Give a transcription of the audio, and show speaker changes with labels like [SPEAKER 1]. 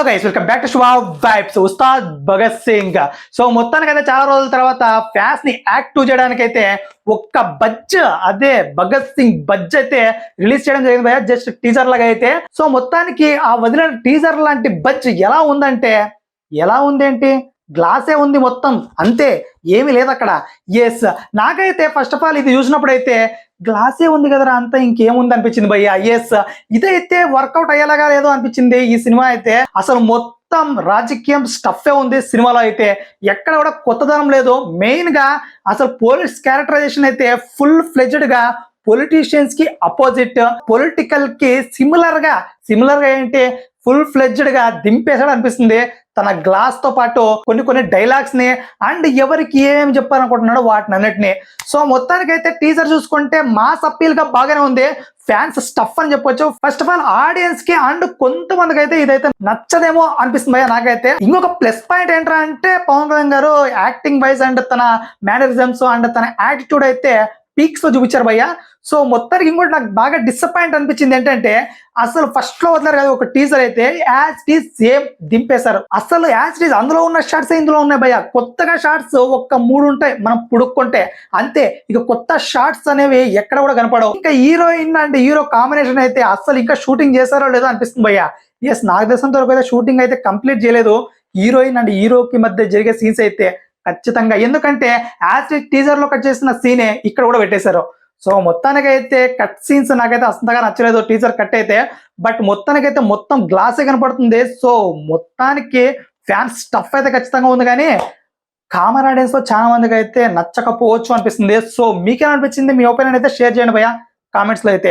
[SPEAKER 1] Hello guys welcome back to Shubha vibes Ustaad Bhagat Singh. So మొత్తానికి అయితే చాలా రోజుల తర్వాత ఫ్యాన్స్ని యాక్టివ్ చేయడానికి అయితే ఒక్క బడ్జ్ అదే భగత్ సింగ్ బడ్జ్ అయితే రిలీజ్ చేయడం జరిగింది భయ జస్ట్ టీజర్ లాగా అయితే. సో మొత్తానికి ఆ వదిలిన టీజర్ లాంటి బడ్జ్ ఎలా ఉందంటే ఎలా ఉంది ఏంటి గ్లాసే ఉంది మొత్తం. అంతే. ఏమీ లేదు అక్కడ ఎస్ నాకైతే ఫస్ట్ ఆఫ్ ఆల్ ఇది చూసినప్పుడు అయితే గ్లాసే ఉంది కదరా అంతా ఇంకేముంది అనిపించింది భయ్య. ఎస్ ఇదైతే వర్కౌట్ అయ్యేలాగా లేదో అనిపించింది ఈ సినిమా అయితే. అసలు మొత్తం రాజకీయం స్టఫే ఉంది సినిమాలో అయితే. ఎక్కడ కూడా కొత్తదనం లేదు. మెయిన్గా అసలు పోలీస్ క్యారెక్టరైజేషన్ అయితే ఫుల్ ఫ్లెజ్డ్గా పొలిటీషియన్స్కి అపోజిట్ పొలిటికల్కి సిమిలర్గా సిమిలర్గా ఏంటి? ఫుల్ ఫ్లెడ్జ్డ్గా దింపేసాడు అనిపిస్తుంది. తన గ్లాస్తో పాటు కొన్ని కొన్ని డైలాగ్స్ని అండ్ ఎవరికి ఏమేమి చెప్పాలనుకుంటున్నాడో వాటిని అన్నిటిని. సో మొత్తానికి అయితే టీజర్ చూసుకుంటే మాస్ అప్పీల్గా బాగానే ఉంది. ఫ్యాన్స్ స్టఫ్ అని చెప్పొచ్చు. ఫస్ట్ ఆఫ్ ఆల్ ఆడియన్స్కి అండ్ కొంతమందికి అయితే ఇదైతే నచ్చదేమో అనిపిస్తుంది నాకైతే. ఇంకొక ప్లస్ పాయింట్ ఏంటంటే Pawan Kalyan garu acting wise and తన మేనరిజమ్స్ అండ్ తన యాటిట్యూడ్ అయితే పీక్స్లో చూపించారు భయ్య. సో మొత్తానికి ఇంకోటి నాకు బాగా డిసప్పాయింట్ అనిపించింది ఏంటంటే అసలు ఫస్ట్లో వదిలేరు కదా ఒక టీజర్ అయితే యాజ్ టీజ్ సేమ్ దింపేశారు. అసలు యాజ్ టీజ్ అందులో ఉన్న షార్ట్స్ ఇందులో ఉన్నాయి భయ్య? కొత్తగా షార్ట్స్ ఒక్క మూడు ఉంటాయి మనం పుడుక్కుంటే. అంతే ఇక కొత్త షార్ట్స్ అనేవి ఎక్కడ కూడా కనపడవు. ఇంకా హీరోయిన్ అండ్ హీరో కాంబినేషన్ అయితే అసలు ఇంకా షూటింగ్ చేశారో లేదో అనిపిస్తుంది భయ్య. ఎస్ నాకు తెలిసినంత వరకు అయితే షూటింగ్ అయితే కంప్లీట్ చేయలేదు. హీరోయిన్ అండ్ హీరోకి మధ్య జరిగే సీన్స్ అయితే ఖచ్చితంగా. ఎందుకంటే యాజ్ టీజర్లో కట్ చేసిన సీనే ఇక్కడ కూడా పెట్టేశారు. సో మొత్తానికైతే కట్ సీన్స్ నాకైతే అంతగా నచ్చలేదు టీజర్ కట్ అయితే. బట్ మొత్తానికైతే మొత్తం గ్లాసే కనపడుతుంది. సో మొత్తానికి ఫ్యాన్స్ స్టఫ్ అయితే ఖచ్చితంగా ఉంది కానీ కామన్ ఆడియన్స్లో చాలా మందికి అయితే నచ్చకపోవచ్చు అనిపిస్తుంది. సో మీకేమనిపించింది? మీ ఒపీనియన్ అయితే షేర్ చేయండి భయ్య. కామెంట్స్లో అయితే.